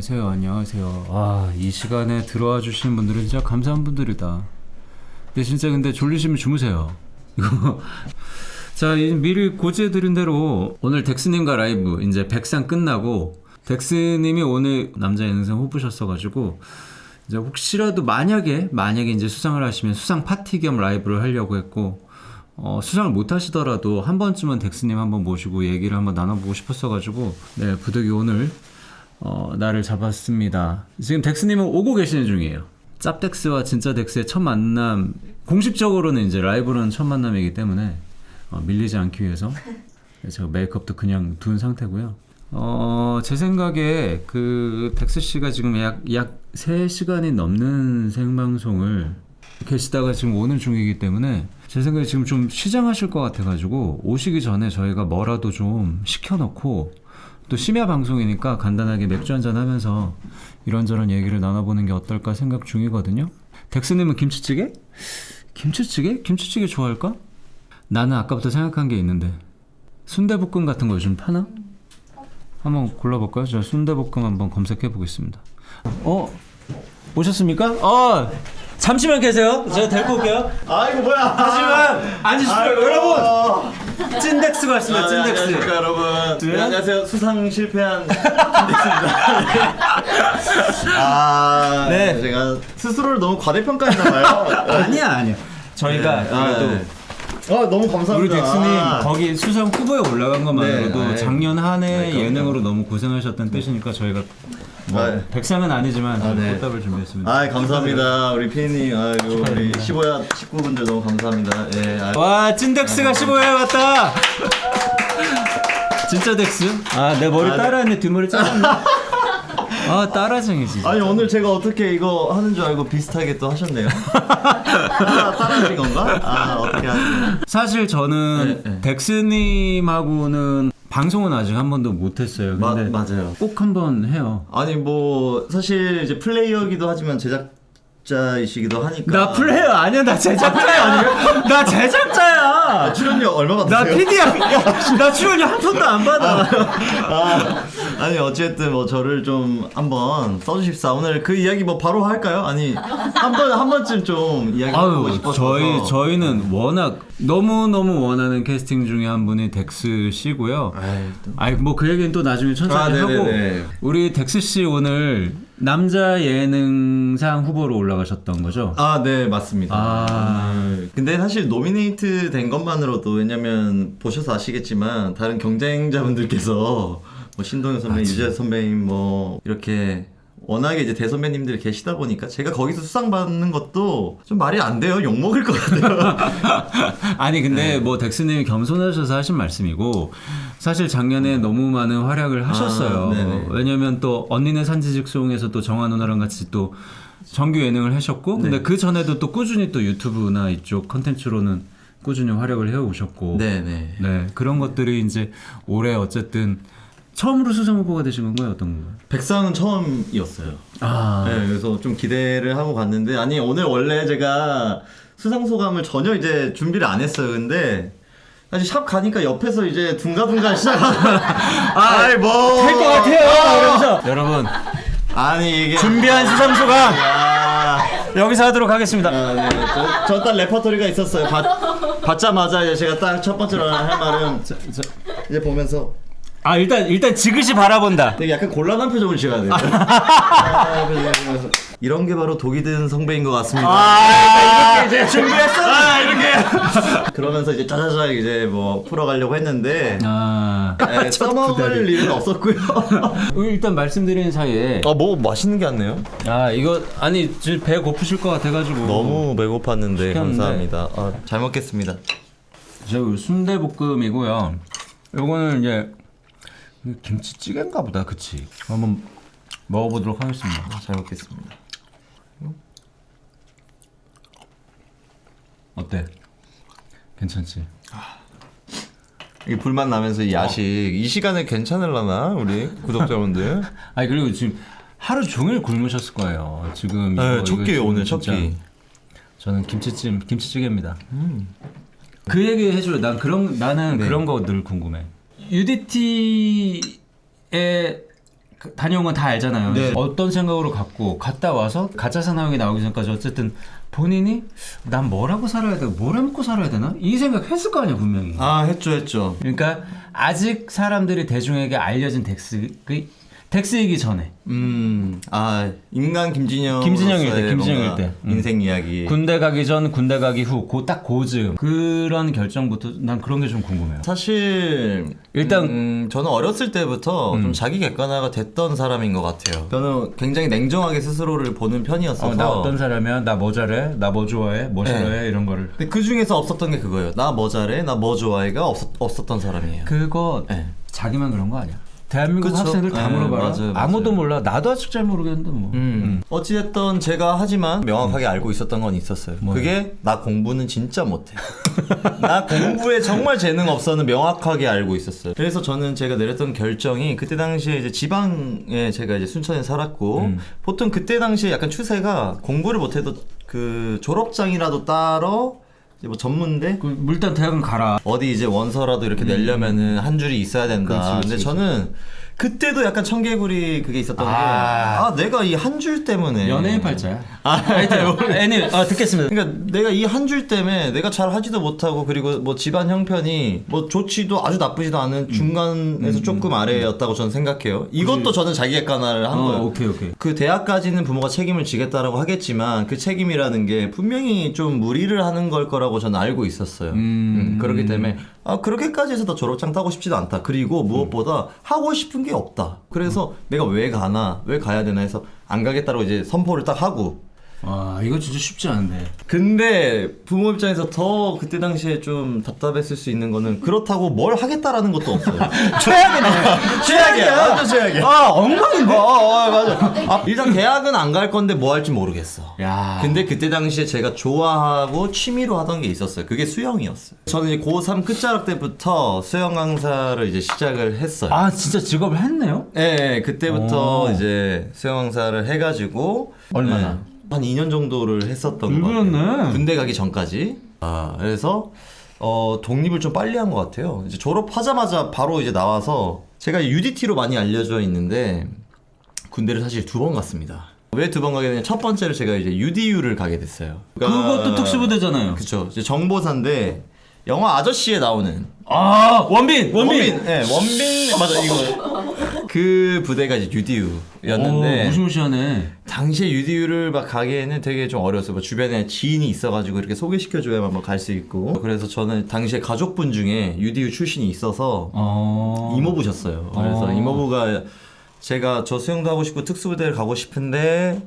안녕하세요. 안녕하세요. 아, 이 시간에 들어와 주시는 분들은 진짜 감사한 분들이다. 근데 진짜 근데 졸리시면 주무세요. 이거 자, 이 미리 고지해 드린 대로 오늘 덱스님과 라이브 이제 백상 끝나고 덱스님이 오늘 남자 예능상 후보셨어 가지고 이제 혹시라도 만약에 만약에 이제 수상을 하시면 수상 파티 겸 라이브를 하려고 했고 어, 수상을 못 하시더라도 한 번쯤은 덱스님 한번 모시고 얘기를 한번 나눠보고 싶었어가지고 네 부득이 오늘 어, 나를 잡았습니다. 지금 덱스님은 오고 계시는 중이에요. 짭덱스와 진짜 덱스의 첫 만남 공식적으로는 이제 라이브로는 첫 만남이기 때문에 어, 밀리지 않기 위해서 제가 메이크업도 그냥 둔 상태고요. 어, 제 생각에 그 덱스 씨가 지금 약, 약 3시간이 넘는 생방송을 계시다가 지금 오는 중이기 때문에 제 생각에 지금 좀 시장하실 것 같아가지고 오시기 전에 저희가 뭐라도 좀 시켜놓고 또 심야 방송이니까 간단하게 맥주 한잔 하면서 이런저런 얘기를 나눠보는 게 어떨까 생각 중이거든요. 덱스님은 김치찌개? 김치찌개? 김치찌개 좋아할까? 나는 아까부터 생각한 게 있는데 순대볶음 같은 거 요즘 파나? 한번 골라볼까요? 저 순대볶음 한번 검색해 보겠습니다. 어? 오셨습니까? 어! 잠시만 계세요. 제가 데리고 올게요. 아 이거 뭐야? 하지만 앉으시고요. 여러분! 찐덱스가 왔습니다. 찐덱스. 안녕하십니까 여러분. 네, 안녕하세요. 수상 실패한 찐덱스입니다. 아, 네. 네. 제가 스스로를 너무 과대평가했나 봐요. 아니야, 아니야. 저희가 그래도 아, 너무 감사합니다. 우리 덱스님 아, 거기 수상 후보에 올라간 것만으로도 네, 아, 작년 한해 네, 그럼요. 예능으로 너무 고생하셨다는 뜻이니까 저희가 뭐 아, 네. 백상은 아니지만 아, 네. 꽃답을 준비했습니다. 아, 감사합니다. 우리 피디님, 아이고 우리 15야 식구분들 너무 감사합니다. 예. 아, 와 찐덱스가 15회 왔다. 진짜 덱스? 아 내 머리 아, 네. 따라했네 뒷머리 잘랐네. 아 따라쟁이지. 아니 오늘 제가 어떻게 이거 하는 줄 알고 비슷하게 또 하셨네요. 따라 따라하신 건가? 아 어떻게 하세요? 사실 저는 네, 네. 덱스님하고는 방송은 아직 한 번도 못했어요. 마, 근데 맞아요. 꼭 한 번 해요. 아니 뭐 사실 이제 플레이어기도 하지만 제작 자이시기도 하니까. 나 플레이어 아니야? 나 제작자야. 아니야 나 제작자야. 출연료 얼마 나 받으세요? PD야. 나 출연료 한 푼도 안 받아. 아, 아니 어쨌든 뭐 저를 좀 한번 써주십사. 오늘 그 이야기 뭐 바로 할까요? 아니 한번 한 번쯤 좀 이야기 아유 싶어서. 저희 저희는 워낙 너무 너무 원하는 캐스팅 중에 한 분이 덱스 씨고요. 아이, 또- 아이 뭐 그 얘기는 또 나중에 천천히 아, 하고. 네네네. 우리 덱스 씨 오늘 남자 예능상 후보로 올라가셨던 거죠? 아, 네, 맞습니다. 아. 음, 근데 사실 노미네이트 된 것만으로도 왜냐면 보셔서 아시겠지만 다른 경쟁자분들께서 뭐 신동현 선배님, 맞지. 유재 선배님 뭐 이렇게 워낙에 이제 대선배님들이 계시다 보니까 제가 거기서 수상 받는 것도 좀 말이 안 돼요. 욕 먹을 것 같아요. 아니 근데 네. 뭐 덱스님이 겸손하셔서 하신 말씀이고 사실 작년에 너무 많은 활약을 하셨어요. 아, 네네. 왜냐면 또 언니네 산지직송에서 또 정한 누나랑 같이 또 정규 예능을 하셨고 근데 네. 그 전에도 또 꾸준히 또 유튜브나 이쪽 컨텐츠로는 꾸준히 활약을 해 오셨고 네, 네. 네, 그런 것들이 이제 올해 어쨌든 처음으로 수상 후보가 되신 건가요? 어떤 건가요? 백상은 처음이었어요. 아. 네, 그래서 좀 기대를 하고 갔는데 아니 오늘 원래 제가 수상 소감을 전혀 이제 준비를 안 했어요. 근데 사실 샵 가니까 옆에서 이제 둥가둥가 시작하는 아이 뭐할것 같아요. 그러면서 여러분 아니 이게 준비한 수상 소감 아, 여기서 하도록 하겠습니다. 아, 네. 저딱 레퍼토리가 있었어요. 받, 받자마자 이제 제가 딱 첫 번째로 할 말은 이제 보면서 아 일단 일단 지그시 바라본다. 되게 약간 곤란한 표정을 지어야 돼요. 아, 이런 게 바로 독이 든 성배인 것 같습니다. 아, 이렇게 이제 준비했어. 아, 이렇게 그러면서 이제 짜자자 이제 뭐 풀어가려고 했는데 아, 에, 써먹을 일은 없었고요. 일단 말씀드리는 사이에 아 뭐 맛있는 게 왔네요. 아 이거 아니 지금 배 고프실 것 같아가지고 너무 배고팠는데 시켰는데. 감사합니다. 아, 잘 먹겠습니다. 저 순대볶음이고요. 요거는 이제 김치찌개인가 보다, 그치? 한번 먹어보도록 하겠습니다. 잘 먹겠습니다. 어때? 괜찮지? 이 불맛 나면서 이 야식 이 시간에 괜찮을라나 우리 구독자분들? 아니 그리고 지금 하루 종일 굶으셨을 거예요. 지금 네, 이거- 첫 이거 끼 지금 오늘 첫 진짜 끼. 저는 김치찜 김치찌개입니다. 그 얘기 해줘. 난 그런 나는 네. 그런 거 늘 궁금해. UDT의 그 다녀온 건 다 알잖아요. 네. 어떤 생각으로 갔고 갔다 와서 가짜 사나움이 나오기 전까지 어쨌든 본인이 난 뭐라고 살아야 되고 뭘 해먹고 살아야 되나 이 생각 했을 거 아니야 분명히. 아 했죠 했죠. 그러니까 아직 사람들이 대중에게 알려진 덱스 그 덱스이기 전에 음, 아 인간 김진영 김진영일 때, 김진영일 때. 음. 인생 이야기. 군대 가기 전 군대 가기 후딱 고즈음 그런 결정부터 난 그런 게 좀 궁금해요. 사실 일단- 음, 저는 어렸을 때부터 좀 자기 객관화가 됐던 사람인 것 같아요. 저는 굉장히 냉정하게 스스로를 보는 편이었어서. 어, 나 어떤 사람이야? 나 뭐 잘해? 나 뭐 좋아해? 뭐 네. 싫어해? 이런 거를 근데 그 중에서 없었던 게 그거예요. 나 뭐 잘해? 나 뭐 좋아해가 없었, 없었던 사람이에요. 그거 네. 자기만 그런 거 아니야? 대한민국 그쵸. 학생들 다 네, 물어봐라. 맞아요, 맞아요. 아무도 몰라. 나도 아직 잘 모르겠는데 뭐. 음. 어찌됐든 제가 하지만 명확하게 알고 있었던 건 있었어요. 뭐예요? 그게 나 공부는 진짜 못해. 나 공부에 정말 재능 없어는 명확하게 알고 있었어요. 그래서 저는 제가 내렸던 결정이 그때 당시에 이제 지방에 제가 이제 순천에 살았고 음. 보통 그때 당시에 약간 추세가 공부를 못해도 그 졸업장이라도 따러 이제 뭐 전문대 그 일단 대학은 가라. 어디 이제 원서라도 이렇게 내려면은 한 줄이 있어야 된다. 음. 그렇지, 그렇지, 근데. 저는 그때도 약간 청개구리 그게 있었던 게, 아. 아, 내가 이 한 줄 때문에. 연예인 팔자야. 아, 하여튼 애니 아 듣겠습니다. 그러니까 내가 이 한 줄 때문에 내가 잘 하지도 못하고 그리고 뭐 집안 형편이 뭐 좋지도 아주 나쁘지도 음. 않은 중간에서 조금 아래였다고 저는 생각해요. 이것도 저는 자기 객관화를 한 어, 거예요. 오케이 오케이. 그 대학까지는 부모가 책임을 지겠다라고 하겠지만 그 책임이라는 게 분명히 좀 무리를 하는 걸 거라고 저는 알고 있었어요. 음, 그렇기 때문에 아 그렇게까지 해서 더 졸업장 따고 싶지도 않다. 그리고 무엇보다 하고 싶은 게 없다. 그래서 내가 왜 가나 왜 가야 되나 해서 안 가겠다고 이제 선포를 딱 하고 와 이거 진짜 쉽지 않은데. 근데 부모 입장에서 더 그때 당시에 좀 답답했을 수 있는 거는 그렇다고 뭘 하겠다라는 것도 없어요. 최악이네. 최악이야. 완전 최악이야. 아 엉망인데. 어, 어, 맞아. 아, 일단 대학은 안 갈 건데 뭐 할지 모르겠어. 야. 근데 그때 당시에 제가 좋아하고 취미로 하던 게 있었어요. 그게 수영이었어요. 저는 이제 고3 끝자락 때부터 수영 강사를 이제 시작을 했어요. 아 진짜 직업을 했네요? 예, 예, 그때부터 오. 이제 수영 강사를 해가지고 얼마나? 네, 한 2년 정도를 했었던 음, 것 같아요. 군대 가기 전까지. 아, 그래서 어, 독립을 좀 빨리 한 것 같아요. 이제 졸업하자마자 바로 이제 나와서 제가 UDT로 많이 알려져 있는데 군대를 사실 두 번 갔습니다. 왜 두 번 가게 되냐? 첫 번째로 제가 이제 UDU를 가게 됐어요. 그것도 특수부대잖아요. 그쵸. 이제 정보사인데 영화 아저씨에 나오는 아 원빈 원빈, 예, 원빈 맞아 이거 그 부대가 이제 오, 무시무시하네. 당시에 UDU를 막 가기에는 되게 좀 어려웠어요. 뭐 주변에 지인이 있어가지고 이렇게 소개시켜줘야만 뭐갈수 있고. 그래서 저는 당시에 가족분 중에 UDU 출신이 있어서 어. 이모부셨어요. 그래서 어. 이모부가 제가 저 수영도 하고 싶고 특수부대를 가고 싶은데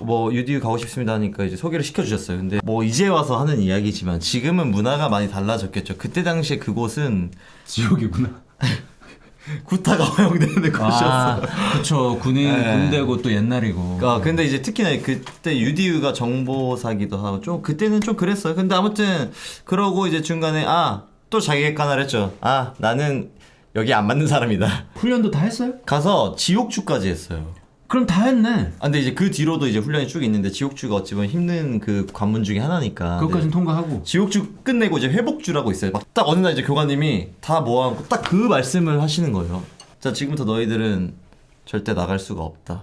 뭐 UDU 가고 싶습니다 하니까 이제 소개를 시켜주셨어요. 근데 뭐 이제 와서 하는 이야기지만 지금은 문화가 많이 달라졌겠죠. 그때 당시에 그곳은 지옥이구나. 구타가 허용되는 곳이었어요. 아, 그쵸. 군인 네. 군대고 또 옛날이고. 아, 근데 이제 특히나 그때 UDU가 정보사기도 하고 좀 그때는 좀 그랬어요. 근데 아무튼 그러고 이제 중간에 아 또 자기 객관화를 했죠. 아 나는 여기 안 맞는 사람이다. 훈련도 다 했어요? 가서 지옥주까지 했어요. 그럼 다 했네. 아, 근데 이제 그 뒤로도 이제 훈련이 쭉 있는데 지옥주가 어찌 보면 힘든 그 관문 중에 하나니까. 그것까지는 네. 통과하고. 지옥주 끝내고 이제 회복주라고 있어요. 막 딱 어느 날 이제 교관님이 다 모아놓고 딱 그 말씀을 하시는 거예요. 자, 지금부터 너희들은 절대 나갈 수가 없다.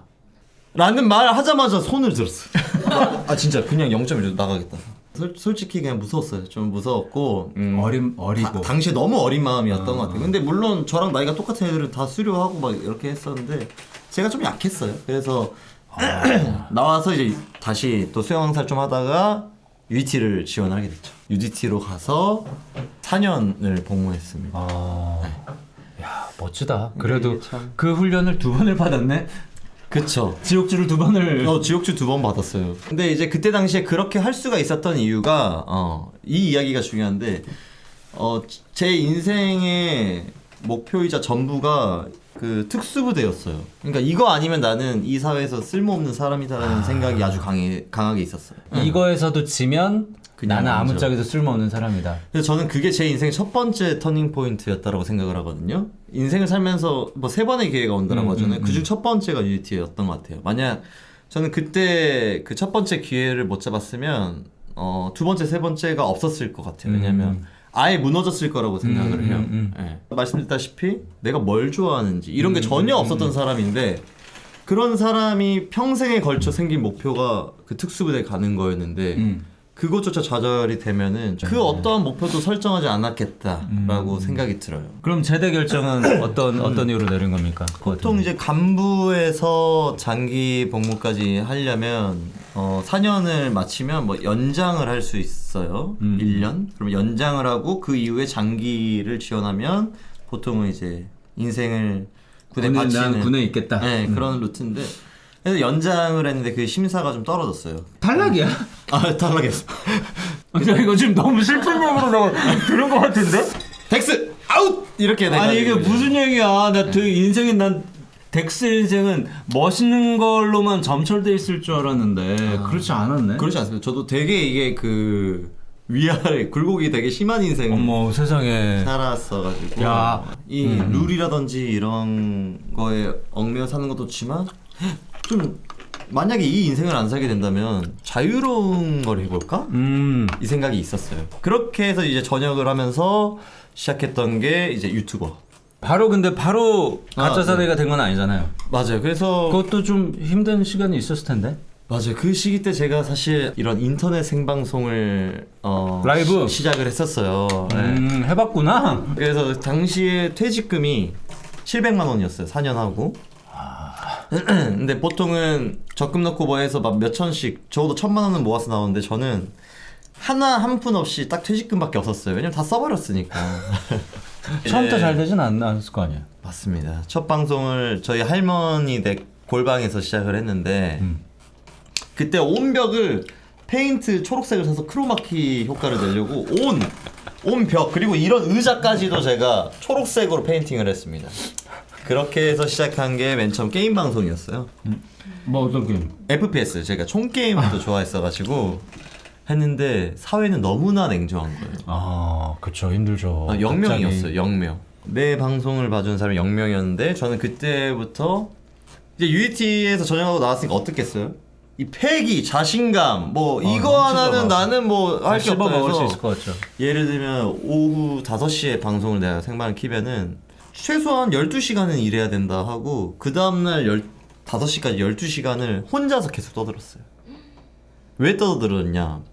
라는 말을 하자마자 손을 들었어. 나- 아, 진짜 그냥 0.1로 나가겠다. 솔, 솔직히 그냥 무서웠어요. 좀 무서웠고. 음, 어림 어리고. 다- 당시에 너무 어린 마음이었던 것 같아요. 근데 물론 저랑 나이가 똑같은 애들은 다 수료하고 막 이렇게 했었는데 제가 좀 약했어요. 그래서 나와서 이제 다시 또 수영항사를 좀 하다가 UDT를 지원하게 됐죠. UDT로 가서 4년을 복무했습니다. 아. 야 멋지다. 그래도 참- 그 훈련을 두 번을 받았네. 그쵸. 지옥주를 두 번을. 어, 지옥주 두 번 받았어요. 근데 이제 그때 당시에 그렇게 할 수가 있었던 이유가, 어, 이 이야기가 중요한데, 어, 제 인생의 목표이자 전부가 그 특수부대였어요. 그러니까 이거 아니면 나는 이 사회에서 쓸모없는 사람이다라는 생각이 아주 강해, 강하게 있었어요. 이거에서도 지면 그냥 나는. 아무짝에도 쓸모없는 사람이다. 그래서 저는 그게 제 인생의 첫 번째 터닝 포인트였다고 생각을 하거든요. 인생을 살면서 뭐 세 번의 기회가 온다라고 음, 하잖아요. 음, 그중 첫 번째가 UDT였던 것 같아요. 만약 저는 그때 그 첫 번째 기회를 못 잡았으면 어, 두 번째, 세 번째가 없었을 것 같아요. 왜냐면 음. 아예 무너졌을 거라고 생각을 음, 해요. 음, 예. 말씀드렸다시피 내가 뭘 좋아하는지 이런 게 전혀 없었던 사람인데 그런 사람이 평생에 걸쳐 생긴 목표가 그 특수부대 가는 거였는데 음. 그것조차 좌절이 되면은 그 어떠한 목표도 설정하지 않았겠다라고 생각이 들어요. 그럼 제대 결정은 어떤 어떤 이유로 내린 겁니까? 보통 이제 간부에서 장기 복무까지 하려면 어 4년을 마치면 뭐 연장을 할 수 있어요. 음. 1년. 그럼 연장을 하고 그 이후에 장기를 지원하면 보통은 이제 인생을 군에 바치는 난 군에 있겠다. 네, 그런 루트인데 그래서 연장을 했는데 그 심사가 좀 떨어졌어요. 탈락이야. 아, 탈락했어. 나 이거 지금 너무 슬픈 얘기로 들은 것 같은데? 덱스 아웃 이렇게 아니 이게 무슨 얘기야? 나 그 인생에 난 덱스 인생은 멋있는 걸로만 점철돼 있을 줄 알았는데 그렇지 않았네. 그렇지 않습니다. 저도 되게 이게 그 위아래 굴곡이 되게 심한 인생 어머 세상에. 살았어가지고 야. 이 룰이라든지 이런 거에 얽매여 사는 것도 좋지만 좀 만약에 이 인생을 안 살게 된다면 자유로운 걸 해볼까? 음. 이 생각이 있었어요. 그렇게 해서 이제 전역을 하면서 시작했던 게 이제 유튜버. 바로 근데 바로 가짜 아, 사내가 된 건 아니잖아요. 맞아요. 그래서 그것도 좀 힘든 시간이 있었을 텐데. 맞아요. 그 시기 때 제가 사실 이런 인터넷 생방송을 어, 라이브? 시, 작을 했었어요. 네. 음, 해봤구나. 그래서 당시에 퇴직금이 700만 원이었어요. 4년 하고. 근데 보통은 적금 넣고 뭐 해서 막 몇 천씩 적어도 천만 원은 모아서 나오는데 저는 하나 한 푼 없이 딱 퇴직금밖에 없었어요. 왜냐면 다 써버렸으니까. 처음부터 예. 잘 되진 않, 않았을 거 아니야. 맞습니다. 첫 방송을 저희 할머니 댁 골방에서 시작을 했는데 음. 그때 온 벽을 페인트 초록색을 사서 크로마키 효과를 내려고 온 온 벽 그리고 이런 의자까지도 제가 초록색으로 페인팅을 했습니다. 그렇게 해서 시작한 게 맨 처음 게임 방송이었어요. 뭐 어떤 게임? FPS 제가 총 게임도 좋아했어가지고 했는데 사회는 너무나 냉정한 거예요. 아, 그쵸 힘들죠. 아, 0명이었어요. 0명. 내 방송을 봐준 사람이 0명이었는데 저는 그때부터 이제 UET에서 전역하고 나왔으니까 어떻겠어요? 이 패기, 자신감, 뭐 이거 아, 하나는 씹어봐. 나는 뭐 할게 씹어 없다 먹을 수 해서 있을 것 같죠. 예를 들면 오후 5시에 방송을 내가 생방을 키면은 최소한 12시간은 일해야 된다 하고 그 다음날 5시까지 12시간을 혼자서 계속 떠들었어요. 왜 떠들었냐?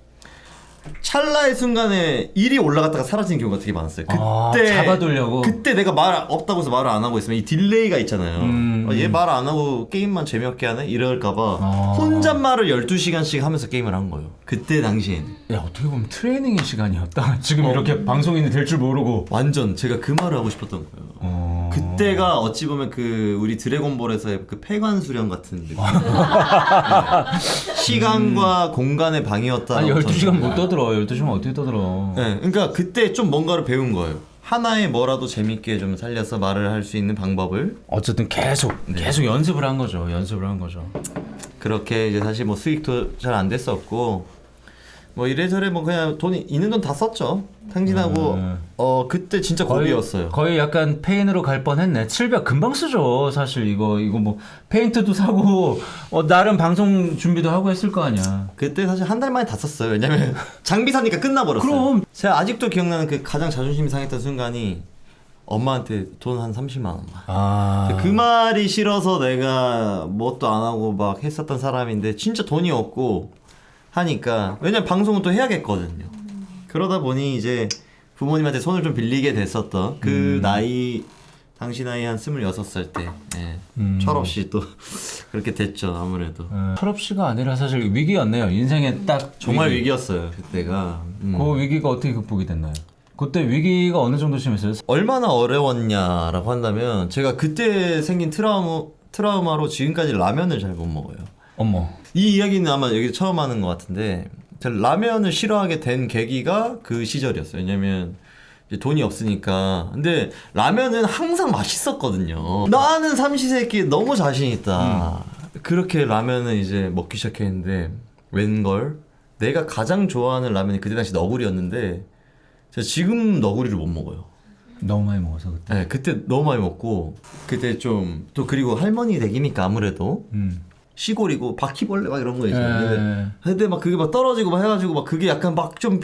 찰나의 순간에 일이 올라갔다가 사라지는 경우가 되게 많았어요. 아, 그때 잡아두려고? 그때 내가 말 없다고 해서 말을 안 하고 있으면 이 딜레이가 있잖아요. 음, 어, 얘말 안 하고 게임만 재미없게 하네 이럴까봐 아. 혼잣말을 12시간씩 하면서 게임을 한 거예요. 그때 당시엔. 야 어떻게 보면 트레이닝의 시간이었다. 지금 어. 이렇게 방송인이 될 줄 모르고. 완전 제가 그 말을 하고 싶었던 거예요. 어... 그때가 어찌 보면 그 우리 드래곤볼에서의 그 폐관 수련 같은 느낌. 네. 시간과 공간의 방이었다. 아니 12시간 못 떠들어. 12시간 어떻게 떠들어. 네, 그러니까 그때 좀 뭔가를 배운 거예요. 하나의 뭐라도 재밌게 좀 살려서 말을 할 수 있는 방법을 어쨌든 계속 네. 계속 연습을 한 거죠. 연습을 한 거죠. 그렇게 이제 사실 뭐 수익도 잘 안 됐었고 뭐 이래저래 뭐 그냥 돈이 있는 돈 다 썼죠. 탕진하고 음. 어 그때 진짜 고비였어요. 거의 약간 페인으로 갈 뻔했네. 700 금방 쓰죠. 사실 이거 이거 뭐 페인트도 사고 어, 나름 방송 준비도 하고 했을 거 아니야. 그때 사실 한 달 만에 다 썼어요. 왜냐면 장비 사니까 끝나버렸어요. 그럼. 제가 아직도 기억나는 그 가장 자존심이 상했던 순간이 엄마한테 돈 한 30만 원만. 아. 그 말이 싫어서 내가 뭣도 안 하고 막 했었던 사람인데 진짜 돈이 없고 하니까 왜냐면 방송은 또 해야겠거든요. 그러다 보니 이제 부모님한테 손을 좀 빌리게 됐었던 그 나이 당시 나이 한 26살 때 예. 음. 철없이 또 그렇게 됐죠 아무래도 예, 철없이가 아니라 사실 위기였네요. 인생의 딱 정말 위기. 위기였어요 그때가 음. 그 위기가 어떻게 극복이 됐나요? 그때 위기가 어느 정도 심했어요? 얼마나 어려웠냐라고 한다면 제가 그때 생긴 트라우마 트라우마로 지금까지 라면을 잘 못 먹어요. 어머. 이 이야기는 아마 여기 처음 하는 것 같은데 제가 라면을 싫어하게 된 계기가 그 시절이었어요. 왜냐면 이제 돈이 없으니까. 근데 라면은 항상 맛있었거든요. 나는 삼시세끼 너무 자신 있다. 그렇게 라면을 이제 먹기 시작했는데 웬걸 내가 가장 좋아하는 라면이 그때 당시 너구리였는데 제가 지금 너구리를 못 먹어요. 너무 많이 먹어서 그때. 네, 그때 너무 많이 먹고 그때 좀 또 그리고 할머니 댁이니까 아무래도 음. 시골이고 바퀴벌레 막 이런 거 있잖아요. 예. 근데, 막 그게 막 떨어지고 막 해가지고 막 그게 약간 막 좀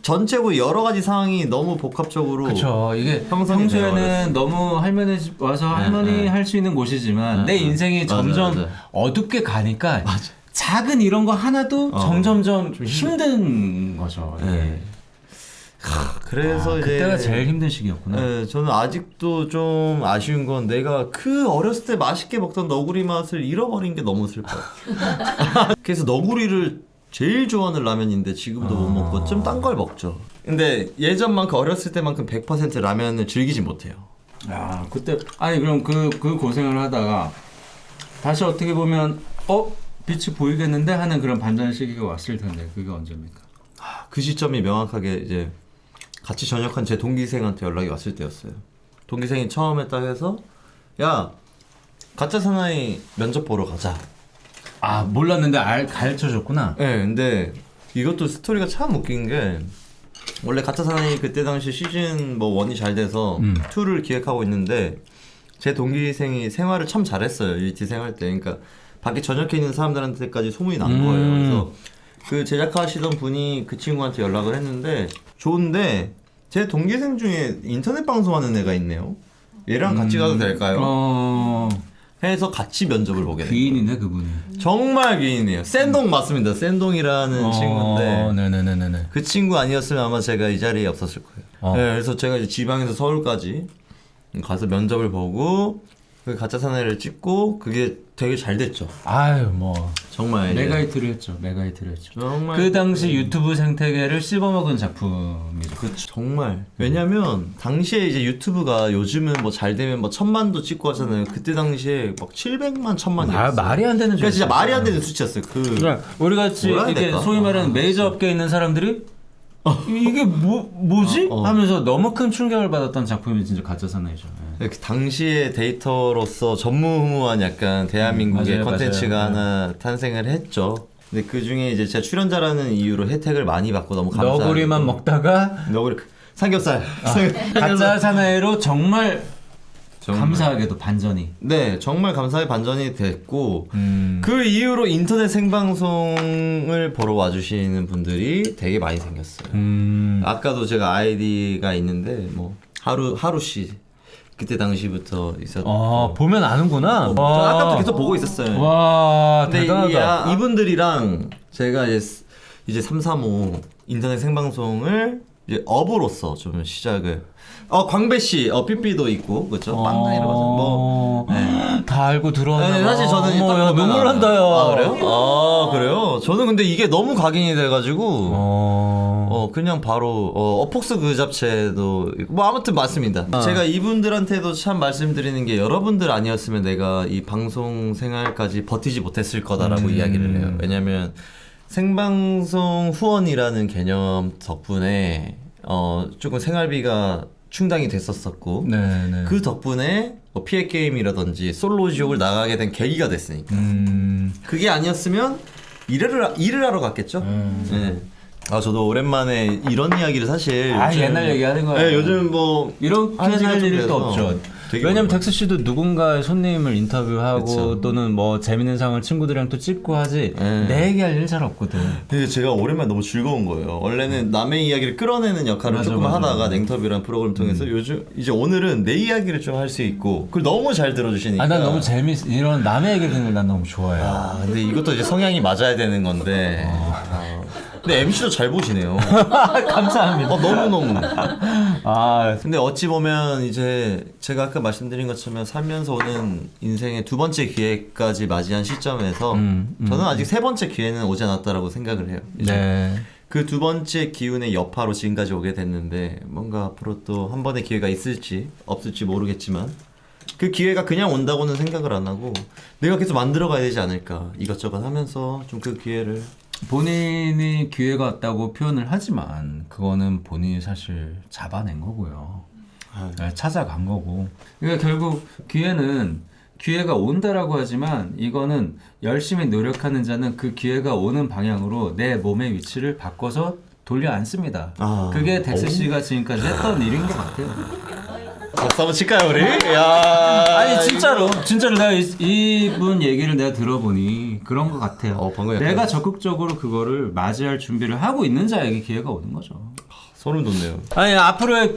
전체고 여러 가지 상황이 너무 복합적으로 그렇죠. 이게 평소에는 너무 할머니 집 와서 할머니 네. 할수 있는 곳이지만 내 인생이 맞아요, 점점 맞아요. 어둡게 가니까 작은 이런 거 하나도 어. 점점점 좀 힘든 거죠. 이 그래서 아, 이제 그때가 제일 힘든 시기였구나. 네, 저는 아직도 좀 아쉬운 건 내가 그 어렸을 때 맛있게 먹던 너구리 맛을 잃어버린 게 너무 슬퍼요. 그래서 너구리를 제일 좋아하는 라면인데 지금도 못 먹고 좀 딴 걸 먹죠. 근데 예전만큼 어렸을 때만큼 100% 라면을 즐기지 못해요. 야 그때 아니 그럼 그그 고생을 하다가 다시 어떻게 보면 어 빛이 보이겠는데 하는 그런 반전 시기가 왔을 텐데 그게 언제입니까? 그 시점이 명확하게 이제 같이 전역한 제 동기생한테 연락이 왔을 때였어요. 동기생이 처음에 딱 해서 야 가짜 사나이 면접 보러 가자. 아 몰랐는데 알 가르쳐 줬구나. 네, 근데 이것도 스토리가 참 웃긴 게 원래 가짜 사나이 그때 당시 시즌 뭐 원이 잘 돼서 음. 2를 기획하고 있는데 제 동기생이 생활을 참 잘했어요 UT 생활 때 그러니까 밖에 전역해 있는 사람들한테까지 소문이 난 음. 거예요 그래서 그 제작하시던 분이 그 친구한테 연락을 했는데 좋은데 제 동기생 중에 인터넷 방송하는 애가 있네요 얘랑 같이 가도 될까요? 어 해서 같이 면접을 보게 돼요 귀인이네 그분이. 정말 귀인이에요 센동 맞습니다 센동이라는 친구인데 어, 네네네네네. 그 친구 아니었으면 아마 제가 이 자리에 없었을 거예요. 어. 네, 그래서 제가 이제 지방에서 서울까지 가서 면접을 보고 그 가짜 사나이를 찍고 그게 되게 잘 됐죠. 아유 뭐 정말 이제 메가히트를 했죠. 메가히트를 했죠. 정말 그 당시 유튜브 생태계를 씹어먹은 작품이죠. 그 정말 왜냐면 당시에 이제 유튜브가 요즘은 뭐 잘 되면 뭐 천만도 찍고 하잖아요. 그때 당시에 막 700만 천만이 말, 말이 안 되는 그러니까 진짜. 말이 안 되는 수치였어요. 그 그러니까 우리 같이 뭐라 해야 이게 될까? 소위 말하는 메이저 업계에 있는 사람들이 이게 뭐 뭐지? 어, 어. 하면서 너무 큰 충격을 받았던 작품이 진짜 가짜 사나이죠. 예. 그 당시의 데이터로서 전무후무한 약간 대한민국의 음, 맞아요, 컨텐츠가 맞아요. 하나 탄생을 했죠. 근데 그 중에 이제 제가 출연자라는 이유로 혜택을 많이 받고 너무 감사해요. 너구리만 먹다가 너구리 삼겹살. 삼겹살. 가짜 사나이로 정말, 정말. 감사하게도 반전이. 네, 정말 감사의 반전이 됐고 음. 그 이후로 인터넷 생방송을 보러 와주시는 분들이 되게 많이 생겼어요. 음. 아까도 제가 아이디가 있는데 뭐 하루 하루 씨 그때 당시부터 있었. 아 보면 아는구나. 저 아까부터 계속 보고 있었어요. 와 근데 이, 대단하다. 아, 이분들이랑 제가 이제 스- 이제 335 인터넷 생방송을 이제 업으로서 좀 시작을 어 광배 씨, 어 삐삐도 있고 그렇죠. 빵당이라고 하죠. 뭐 네. 다 알고 들어왔나 네, 봐. 사실 저는 어머, 딱 야, 보면 눈물 알아요. 난다 야. 아 그래요? 아 그래요? 저는 근데 이게 너무 각인이 돼가지고 어. 어 그냥 바로 어 어폭스 그 잡채도 있고. 뭐 아무튼 맞습니다. 제가 이분들한테도 참 말씀드리는 게 여러분들 아니었으면 내가 이 방송 생활까지 버티지 못했을 거다라고 음. 이야기를 해요. 왜냐면 생방송 후원이라는 개념 덕분에 어 조금 생활비가 충당이 됐었었고 네네. 그 덕분에 뭐 피해 게임이라든지 솔로 지옥을 나가게 된 계기가 됐으니까. 음. 그게 아니었으면 일을 하- 일을 하러 갔겠죠. 네. 아 저도 오랜만에 이런 이야기를 사실 아, 요즘- 옛날 얘기하는 거야. 네, 요즘 뭐 이렇게 할좀 일도 없죠. 왜냐면. 덱스 씨도 누군가의 손님을 인터뷰하고 그쵸. 또는 뭐 재밌는 상황을 친구들이랑 또 찍고 하지 네. 내 얘기할 일 잘 없거든. 근데 제가 오랜만에 너무 즐거운 거예요. 원래는 남의 이야기를 끌어내는 역할을 맞아, 조금 맞아, 하다가. 냉터뷰라는 프로그램 통해서 요즘 이제 오늘은 내 이야기를 좀 할 수 있고 그걸 너무 잘 들어주시니까. 아난 너무 재밌 이런 남의 얘기를 듣는 걸 난 너무 좋아해. 아, 근데 이것도 이제 성향이 맞아야 되는 건데. 아, 근데 MC도 잘 보시네요. 감사합니다. 어, 너무너무. 아 근데 어찌 보면 이제 제가 아까 말씀드린 것처럼 살면서 오는 인생의 두 번째 기회까지 맞이한 시점에서 음, 음, 저는 아직 세 번째 기회는 오지 않았다라고 생각을 해요. 이제 네. 그 두 번째 기운의 여파로 지금까지 오게 됐는데 뭔가 앞으로 또 한 번의 기회가 있을지 없을지 모르겠지만 그 기회가 그냥 온다고는 생각을 안 하고 내가 계속 만들어 가야 되지 않을까 이것저것 하면서 좀 그 기회를 본인이 기회가 왔다고 표현을 하지만 그거는 본인이 사실 잡아낸 거고요. 아유. 네, 찾아간 거고. 그러니까 결국 기회는 기회가 온다라고 하지만 이거는 열심히 노력하는 자는 그 기회가 오는 방향으로 내 몸의 위치를 바꿔서 돌려 앉습니다. 아. 그게 덱스 오. 씨가 지금까지 했던 일인 것 같아요. 박수 한번 칠까요 우리? 야. 아니 진짜로 진짜로 내가 이- 이분 얘기를 내가 들어보니 그런 것 같아요. 어, 방금 약간- 내가 적극적으로 그거를 맞이할 준비를 하고 있는 자에게 기회가 오는 거죠. 소름 돋네요. 아니 앞으로의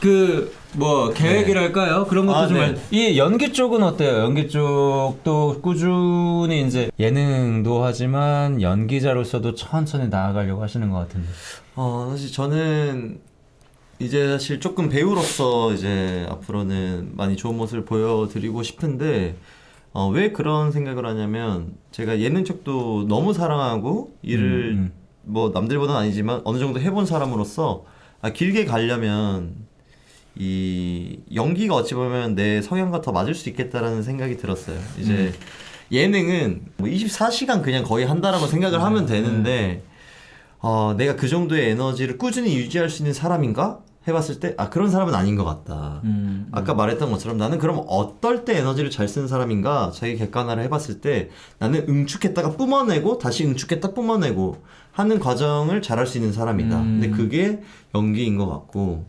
그 뭐 계획이랄까요 그런 것도 아, 좀. 네. 알- 이 연기 쪽은 어때요? 연기 쪽도 꾸준히 이제 예능도 하지만 연기자로서도 천천히 나아가려고 하시는 것 같은데. 어 사실 저는 이제 사실 조금 배우로서 이제 앞으로는 많이 좋은 모습을 보여드리고 싶은데 어, 왜 그런 생각을 하냐면 제가 예능 쪽도 너무 사랑하고 일을 음, 음. 뭐 남들보다는 아니지만 어느 정도 해본 사람으로서 아, 길게 가려면 이 연기가 어찌 보면 내 성향과 더 맞을 수 있겠다라는 생각이 들었어요. 이제 음. 예능은 뭐 24시간 그냥 거의 한다라고 생각을 음, 하면 되는데 어, 내가 그 정도의 에너지를 꾸준히 유지할 수 있는 사람인가? 해봤을 때, 아, 그런 사람은 아닌 것 같다. 음, 아까 말했던 것처럼 나는 그럼 어떨 때 에너지를 잘 쓰는 사람인가? 자기 객관화를 해봤을 때 나는 응축했다가 뿜어내고 다시 응축했다 뿜어내고 하는 과정을 잘할 수 있는 사람이다. 음. 근데 그게 연기인 것 같고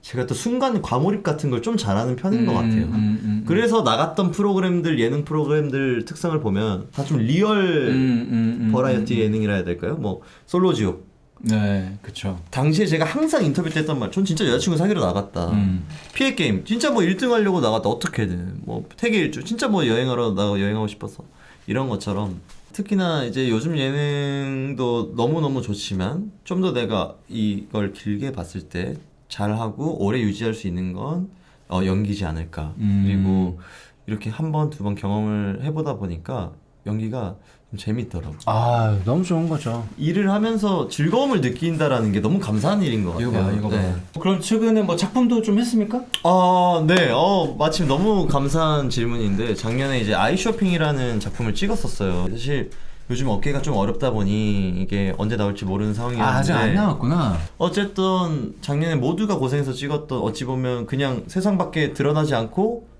제가 또 순간 과몰입 같은 걸 좀 잘하는 편인 것 같아요. 음, 음, 그래서 나갔던 프로그램들, 예능 프로그램들 특성을 보면 다 좀 리얼 음, 음, 음, 버라이어티 예능이라 해야 될까요? 뭐 솔로지옥. 네, 그렇죠. 당시에 제가 항상 인터뷰 때 했던 말, 전 진짜 여자친구 사귀러 나갔다. 음. 피해 게임, 진짜 뭐 1등 하려고 나갔다. 어떻게든 뭐 태계 일주, 진짜 뭐 여행하러 나가 여행하고 싶어서 이런 것처럼 특히나 이제 요즘 예능도 너무 너무 좋지만 좀 더 내가 이걸 길게 봤을 때 잘하고 오래 유지할 수 있는 건 어, 연기지 않을까. 음. 그리고 이렇게 한 번 두 번 경험을 해보다 보니까 연기가 좀 재밌더라고. 아, 너무 좋은 거죠. 일을 하면서 즐거움을 느낀다라는 게 너무 감사한 일인 것 같아요. 이거 봐, 이거 봐. 네. 그럼 최근에 뭐 작품도 좀 했습니까? 아, 네. 어, 마침 너무 감사한 질문인데 작년에 이제 아이쇼핑이라는 작품을 찍었었어요. 사실 요즘 업계가 좀 어렵다 보니 이게 언제 나올지 모르는 상황이었는데 아, 아직 안 나왔구나. 어쨌든 작년에 모두가 고생해서 찍었던 어찌 보면 그냥 세상 밖에 드러나지 않고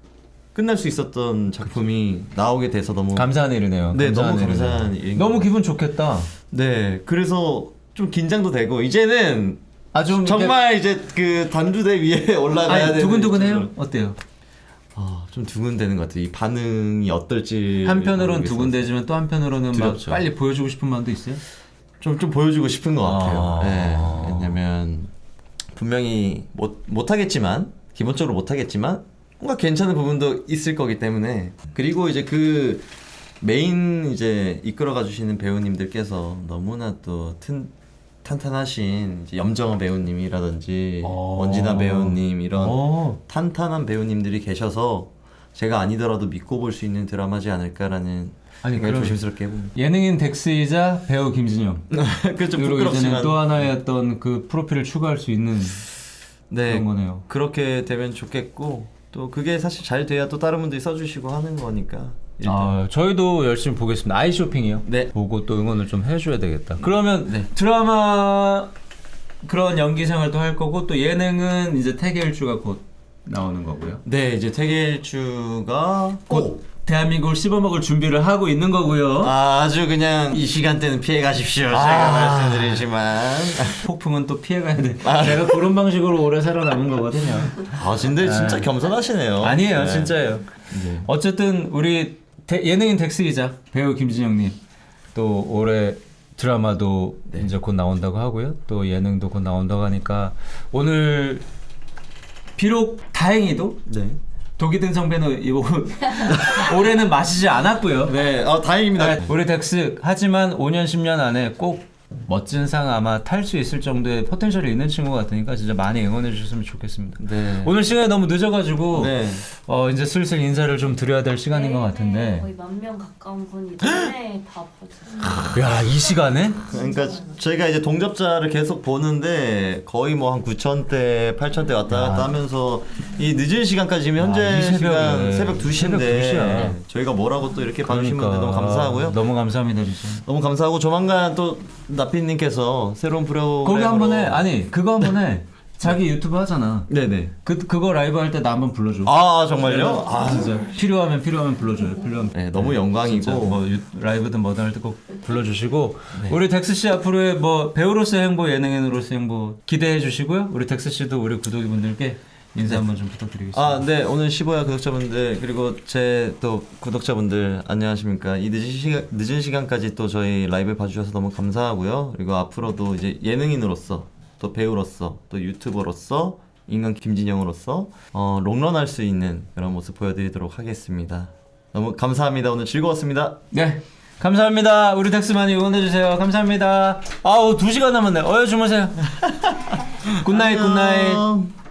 끝날 수 있었던 작품이 나오게 돼서 너무 감사한 일이네요. 네, 감사한 너무 일이네요. 감사한 일인 너무 것 기분 좋겠다. 네. 그래서 좀 긴장도 되고 이제는 아, 좀 정말 이제 그 단두대 위에 올라가야 아니, 되는 두근두근해요? 입장으로. 어때요? 아, 좀 두근대는 것 같아요. 이 반응이 어떨지. 한편으로는 모르겠어서. 두근대지만 또 한편으로는 막 두렵죠. 빨리 보여주고 싶은 마음도 있어요? 좀, 좀 보여주고 싶은 것 같아요. 아. 네. 왜냐면, 분명히 못, 못하겠지만, 기본적으로 못하겠지만, 뭔가 괜찮은 부분도 있을 거기 때문에. 그리고 이제 그 메인 이제 이끌어가 주시는 배우님들께서 너무나 또 튼, 탄탄하신 이제 염정아 배우님이라든지 어. 원진아 배우님 이런 어. 탄탄한 배우님들이 계셔서 제가 아니더라도 믿고 볼 수 있는 드라마지 않을까라는 아니, 그럼- 조심스럽게 해봅니다. 예능인 덱스이자 배우 김진영. 이제는 부끄럽지만 또 하나의 어떤 그 프로필을 추가할 수 있는 네 그런 거네요. 그렇게 되면 좋겠고 또 그게 사실 잘 돼야 또 다른 분들이 써주시고 하는 거니까 일단 아, 저희도 열심히 보겠습니다. 아이쇼핑이요. 네. 보고 또 응원을 좀 해줘야 되겠다. 그러면 네. 드라마 그런 연기 생활도 할 거고 또 예능은 이제 태계일주가 곧 나오는 거고요. 네 이제 태계일주가 곧 대한민국을 씹어먹을 준비를 하고 있는 거고요. 아주 그냥 이 시간대는 피해 가십시오 제가 아. 말씀드리지만 폭풍은 또 피해가야 돼. 아. 내가 그런 방식으로 오래 살아남은 거거든요. 아 근데 진짜 겸손하시네요 아니에요, 네. 진짜예요. 어쨌든 우리 대- 예능인 덱스이자 배우 김진영님 또 올해 드라마도 네. 이제 곧 나온다고 하고요. 또 예능도 곧 나온다고 하니까 오늘 비록 다행히도 네. 독이 든 성배는 이거 올해는 마시지 않았고요. 네, 어, 다행입니다. 네, 우리 덱스 하지만 5년 10년 안에 꼭 멋진 상 아마 탈 수 있을 정도의 포텐셜이 있는 친구 같으니까 진짜 많이 응원해 주셨으면 좋겠습니다. 네. 오늘 시간이 너무 늦어가지고 네. 어 이제 슬슬 인사를 좀 드려야 될 시간인 것 네, 같은데 거의 만 명 가까운 분이 네, 다 보죠. 야이 시간에 그러니까 저희가 이제 동접자를 계속 보는데 거의 뭐 한 9천 대, 8천 대 왔다 갔다 하면서 이 늦은 시간까지 지금 현재 아. 시간 새벽 2시인데 새벽 2시야. 저희가 뭐라고 또 이렇게 봐주신 분들 너무 감사하고요. 너무 감사합니다 진짜 너무 감사하고 조만간 또 나피님께서 새로운 프로그램으로 거기 한번해 아니 그거 한번해 자기 유튜브 하잖아. 네네. 그 그거 라이브 할 때 나 한번 불러줘. 아 정말요? 아 진짜 필요하면 필요하면 불러줘요 필요하면. 네, 너무 영광이고. 진짜. 뭐 유- 라이브든 뭐든 할 때 꼭 불러주시고. 우리 덱스 씨 앞으로의 뭐 배우로서의 행보 예능인으로서의 행보 기대해 주시고요. 우리 덱스 씨도 우리 구독자분들께 인사 한번 좀 부탁드리겠습니다. 아, 네. 오늘 15야 구독자분들 그리고 제 또 구독자분들 안녕하십니까? 이 늦은 시간 늦은 시간까지 또 저희 라이브 봐 주셔서 너무 감사하고요. 그리고 앞으로도 이제 예능인으로서 또 배우로서 또 유튜버로서 인간 김진영으로서 어, 롱런할 수 있는 그런 모습 보여드리도록 하겠습니다. 너무 감사합니다. 오늘 즐거웠습니다. 네. 감사합니다. 우리 덱스 많이 응원해주세요. 감사합니다. 아우, 2시간 남았네. 어여 주무세요. 굿나잇, 굿나잇.